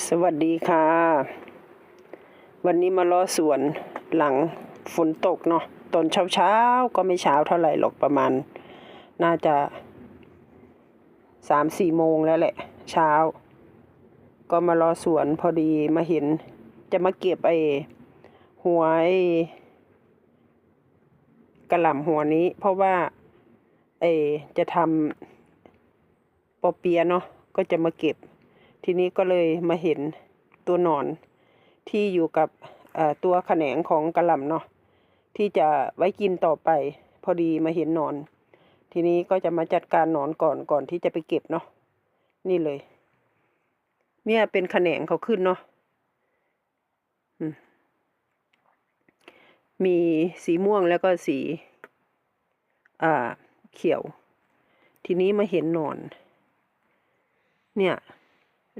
สวัสดีค่ะ วันนี้มาล้อสวนหลังฝนตกเนาะตอนเช้าเช้าก็ไม่เช้าเท่าไหร่หรอกประมาณ น่าจะสามสี่โมงแล้วแหละ เช้า ก็มารอสวนพอดีมาเห็น จะมาเก็บไอ้หัวไอ้กระหล่ำหัวนี้ เพราะว่าไอ้จะทำปอเปียะเนาะก็จะมาเก็บ ทีนี้ก็เลยมาเห็นตัวหนอนที่อยู่กับตัวแขนงของกระหล่ำเนาะที่จะไว้กินต่อไป พอดีมาเห็นหนอน ทีนี้ก็จะมาจัดการหนอนก่อนก่อนที่จะไปเก็บเนาะนี่เลย เนี่ยเป็นแขนงเขาขึ้นเนาะมมีสีม่วงแล้วก็สี อ่า เขียว ทีนี้มาเห็นหนอน เนี่ย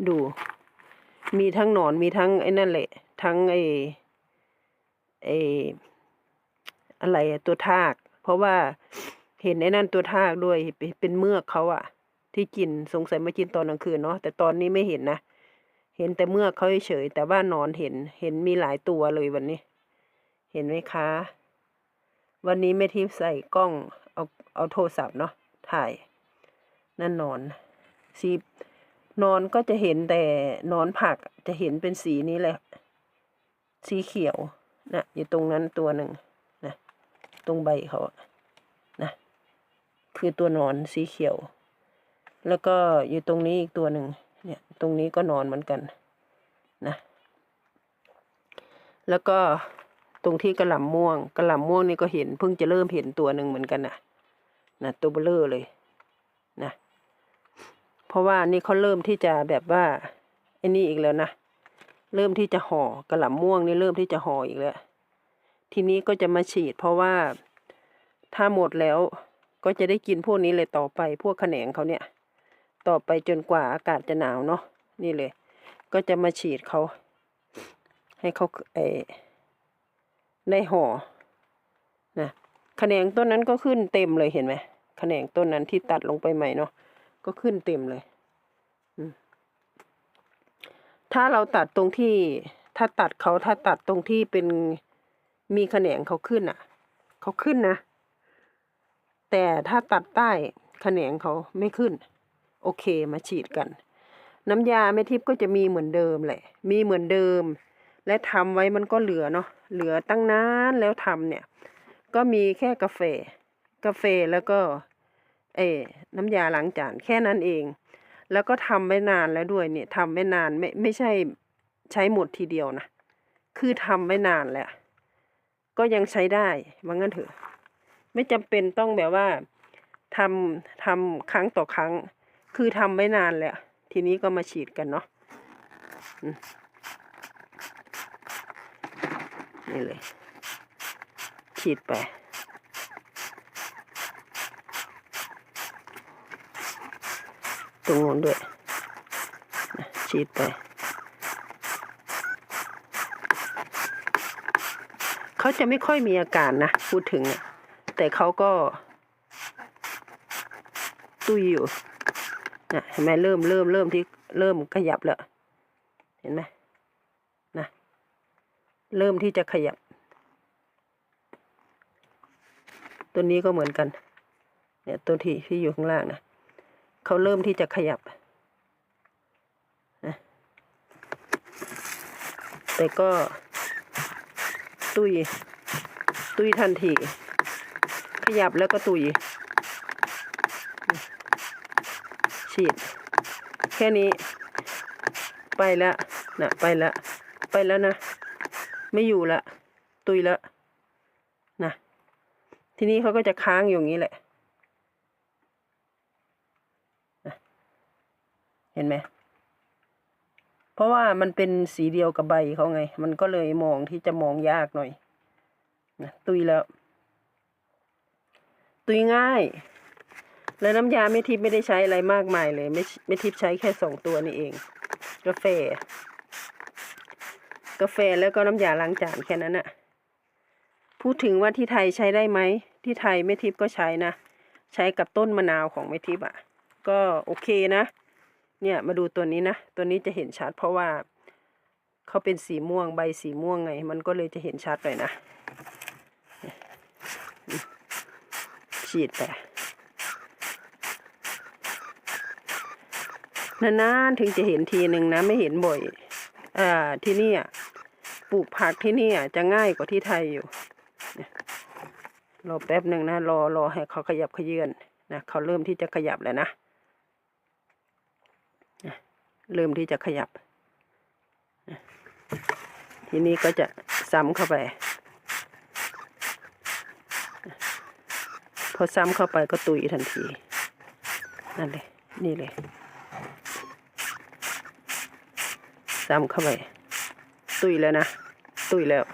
ดู มีทั้งหนอนมีทั้งไอ้นั่นแหละ ทั้งไอ้ไอ้อะไรตัวทาก เพราะว่าเห็นไอ้นั่นตัวทากด้วยเป็นเมือกเขาอะที่กินสงสัยมากินตอนกลางคืนเนาะแต่ตอนนี้ไม่เห็นนะเห็นแต่เมือกเขาเฉยแต่ว่านอนเห็น เห็นมีหลายตัวเลยวันนี้ เห็นไหมคะ วันนี้แม่ทิพย์ใส่กล้องเอาเอาโทรศัพท์เนาะถ่ายนั่นนอนสี นอนก็จะเห็นแต่นอนผักจะเห็นเป็นสีนี้แหละ สีเขียวนะอยู่ตรงนั้นตัวหนึ่งนะตรงใบเขาอะนะคือตัวนอนสีเขียว แล้วก็อยู่ตรงนี้อีกตัวหนึ่งเนี่ยตรงนี้ก็นอนเหมือนกันนะแล้วก็ตรงที่กระหล่ำม่วงกระหล่ำม่วงนี่ก็เห็นเพิ่งจะเริ่มเห็นตัวหนึ่งเหมือนกันนะนะตัวเบลอเลยนะ เพราะว่านี่เขาเริ่มที่จะแบบว่าไอ้นี่อีกแล้วนะ เริ่มที่จะห่อกระหล่ำม่วงนี่เริ่มที่จะห่ออีกแล้ว ทีนี้ก็จะมาฉีด เพราะว่าถ้าหมดแล้วก็จะได้กินพวกนี้เลยต่อไปพวกแขนงเขาเนี่ย ต่อไปจนกว่าอากาศจะหนาวเนาะนี่เลย ก็จะมาฉีดเขา ให้เขาไอได้ห่อนะแขนงต้นนั้นก็ขึ้นเต็มเลยเห็นไหมแขนงต้นนั้นที่ตัดลงไปใหม่เนาะ ก็ขึ้นเต็มเลยถ้าเราตัดตรงที่ ถ้าตัดเขาถ้าตัดตรงที่เป็นมีแขนงเขาขึ้นอะ เขาขึ้นนะ แต่ถ้าตัดใต้แขนงเขาไม่ขึ้น โอเคมาฉีดกัน น้ำยาแม่ทิพย์ก็จะมีเหมือนเดิมแหละ มีเหมือนเดิม และทำไว้มันก็เหลือเนาะเหลือตั้งนานแล้วทำเนี่ย ก็มีแค่กาแฟ กาแฟแล้วก็ เอน้ำยาล้างจานแค่นั้นเอง แล้วก็ทำไว้นานแล้วด้วยเนี่ยทำไว้นานไม่ไม่ใช่ใช้หมดทีเดียวนะ คือทำไว้นานแล้ว ก็ยังใช้ได้ว่างั้นเถอะ ไม่จำเป็นต้องแบบว่าทำทำครั้งต่อครั้ง คือทำไว้นานแล้วทีนี้ก็มาฉีดกันเนาะนี่เลย ฉีดไป ตรงนู้นด้วยฉีดไป เขาจะไม่ค่อยมีอาการนะ พูดถึง แต่เขาก็ ตุยอยู่นะเห็นไหมเริ่มเริ่มเริ่มที่เริ่มขยับแล้ว เห็นไหมนะเริ่มที่จะขยับ ตัวนี้ก็เหมือนกัน เนี่ยตัวที่ที่อยู่ข้างล่างนะ เขาเริ่มที่จะขยับนะแต่ก็ ตุย ตุยทันที ขยับแล้วก็ตุย ฉีด แค่นี้ ไปล้วนะไปล้วไปแล้วนะ ไม่อยู่ละ ตุยล้วนะ ทีนี้เขาก็จะค้างอยู่อย่างนี้แหละ เห็นไหม เพราะว่ามันเป็นสีเดียวกับใบเขาไง มันก็เลยมองที่จะมองยากหน่อยนะตุยแล้ว ตุยง่าย แล้วน้ำยาไม่ทิพย์ไม่ได้ใช้อะไรมากมายเลย ไม่ไม่ทิพย์ใช้แค่สองตัวนี่เอง กาแฟ กาแฟแล้วก็น้ำยาล้างจานแค่นั้นอะพูดถึงว่าที่ไทยใช้ได้ไหม ที่ไทยไม่ทิพย์ก็ใช้นะ ใช้กับต้นมะนาวของไม่ทิพย์อะก็โอเคนะ เนี่ยมาดูตัวนี้นะ ตัวนี้จะเห็นชัดเพราะว่าเขาเป็นสีม่วงใบสีม่วงไง มันก็เลยจะเห็นชัดหน่อยนะ ฉีดไปนานๆถึงจะเห็นทีหนึ่งนะ ไม่เห็นบ่อยอ่าที่นี่ปลูกผักที่นี่จะง่ายกว่าที่ไทยอยู่รอแป๊บหนึ่งนะ รอรอให้เขาขยับขยื่นนะเขาเริ่มที่จะขยับแล้วนะ เริ่มที่จะขยับ ทีนี้ก็จะซ้ำเข้าไป พอซ้ำเข้าไปก็ตุยทันที นั่นเลย นี่เลย ซ้ำเข้าไป ตุยแล้วนะ ตุยแล้ว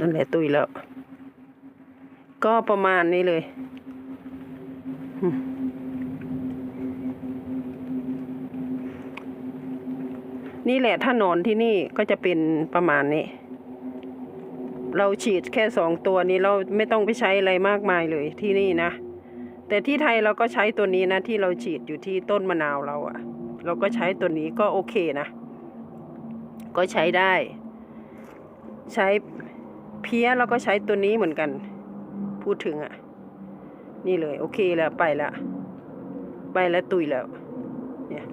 นั่นแหละตุยแล้ว ก็ประมาณนี้เลย นี่แหละถ้านอนที่นี่ก็จะเป็นประมาณนี้ เราฉีดแค่สองตัวนี้เราไม่ต้องไปใช้อะไรมากมายเลยที่นี่นะ แต่ที่ไทยเราก็ใช้ตัวนี้นะ ที่เราฉีดอยู่ที่ต้นมะนาวเราอะเราก็ใช้ตัวนี้ก็โอเคนะ ก็ใช้ได้ ใช้เพี้ยเราก็ใช้ตัวนี้เหมือนกัน พูดถึงอะ่ะ นี่เลย โอเคแล้วไปแล้วไปแล้วตุยแล้ว เนี่ย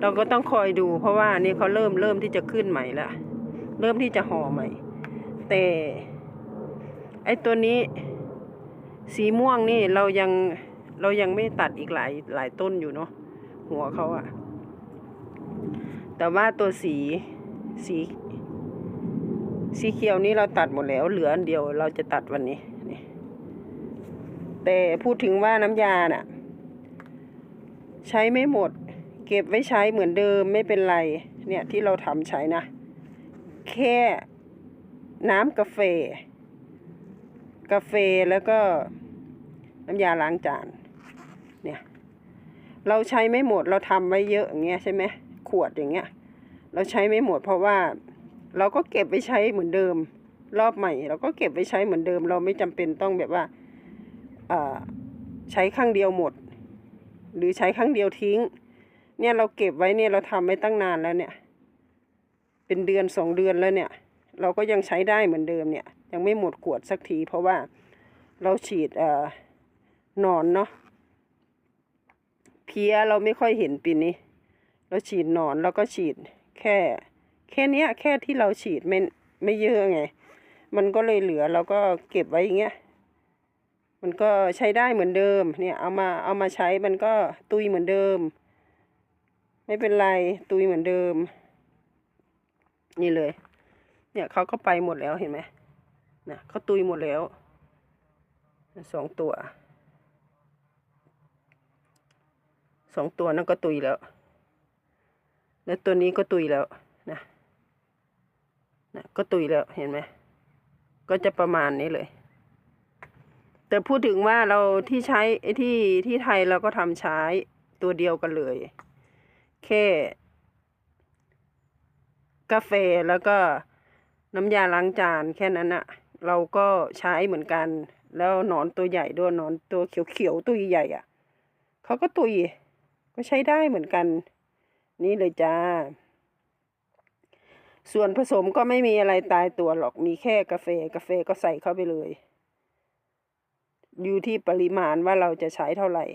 เราก็ต้องคอยดู เพราะว่านี่เขาเริ่มเริ่มที่จะขึ้นใหม่ละ เริ่มที่จะห่อใหม่ แต่ ไอตัวนี้ สีม่วงนี่เรายังเรายังไม่ตัดอีกหลายหลายต้นอยู่เนาะหัวเขาอะแต่ว่าตัวสีสี สีเขียวนี้เราตัดหมดแล้ว เหลืออันเดียวเราจะตัดวันนี้นี่ แต่พูดถึงว่าน้ำยาน่ะ ใช้ไม่หมด เก็บไว้ใช้เหมือนเดิมไม่เป็นไร เนี่ยที่เราทำใช้นะ แค่น้ำกาแฟ กาแฟแล้วก็น้ำยาล้างจาน เนี่ย เราใช้ไม่หมดเราทำไว้เยอะอย่างเงี้ยใช่ไหมขวดอย่างเงี้ย เราใช้ไม่หมดเพราะว่าเราก็เก็บไว้ใช้เหมือนเดิม รอบใหม่ เราก็เก็บไว้ใช้เหมือนเดิม เราไม่จำเป็นต้องแบบว่าอ่า ใช้ครั้งเดียวหมด หรือใช้ครั้งเดียวทิ้ง เนี่ยเราเก็บไว้เนี่ยเราทำไว้ตั้งนานแล้วเนี่ย เป็นเดือนสองเดือนแล้วเนี่ย เราก็ยังใช้ได้เหมือนเดิมเนี่ย ยังไม่หมดขวดสักที เพราะว่าเราฉีดเอ่อหนอนเนาะเพี้ยเราไม่ค่อยเห็นปีนี้ เราฉีดหนอนเราก็ฉีดแค่ แค่นี้แค่ที่เราฉีดไม่ไม่เยอะไง มันก็เลยเหลือเราก็เก็บไว้อย่างเงี้ย มันก็ใช้ได้เหมือนเดิม เนี่ยเอามาเอามาใช้มันก็ตุยเหมือนเดิม ไม่เป็นไรตุยเหมือนเดิม นี่เลย เนี่ยเขาก็ไปหมดแล้วเห็นไหมนะเขาตุยหมดแล้วสองตัวสองตัวนั่นก็ตุยแล้ว แล้วตัวนี้ก็ตุยแล้วนะนะก็ตุยแล้วเห็นไหมก็จะประมาณนี้เลย แต่พูดถึงว่าเราที่ใช้ที่ที่ไทยเราก็ทำใช้ตัวเดียวกันเลย แค่ กาแฟแล้วก็น้ำยาล้างจานแค่นั้นอะเราก็ใช้เหมือนกัน แล้วหนอนตัวใหญ่ด้วยหนอนตัวเขียวๆตัวใหญ่อะเขาก็ตุยก็ใช้ได้เหมือนกัน นี่เลยจ้า ส่วนผสมก็ไม่มีอะไรตายตัวหรอกมีแค่กาแฟกาแฟก็ใส่เข้าไปเลย อยู่ที่ปริมาณว่าเราจะใช้เท่าไหร่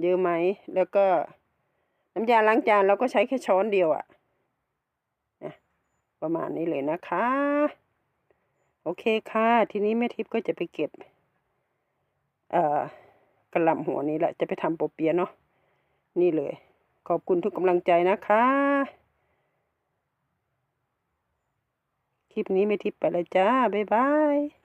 เยอะไหม แล้วก็น้ำยาล้างจานเราก็ใช้แค่ช้อนเดียวอะนะประมาณนี้เลยนะคะ โอเคค่ะ ทีนี้แม่ทิพย์ก็จะไปเก็บ เอ่อกระหล่ำหัวนี้แหละ จะไปทำโปเปียเนาะ นี่เลย ขอบคุณทุกกำลังใจนะคะ คลิปนี้ไม่ทิพย์ไปแล้วจ้า บ๊ายบาย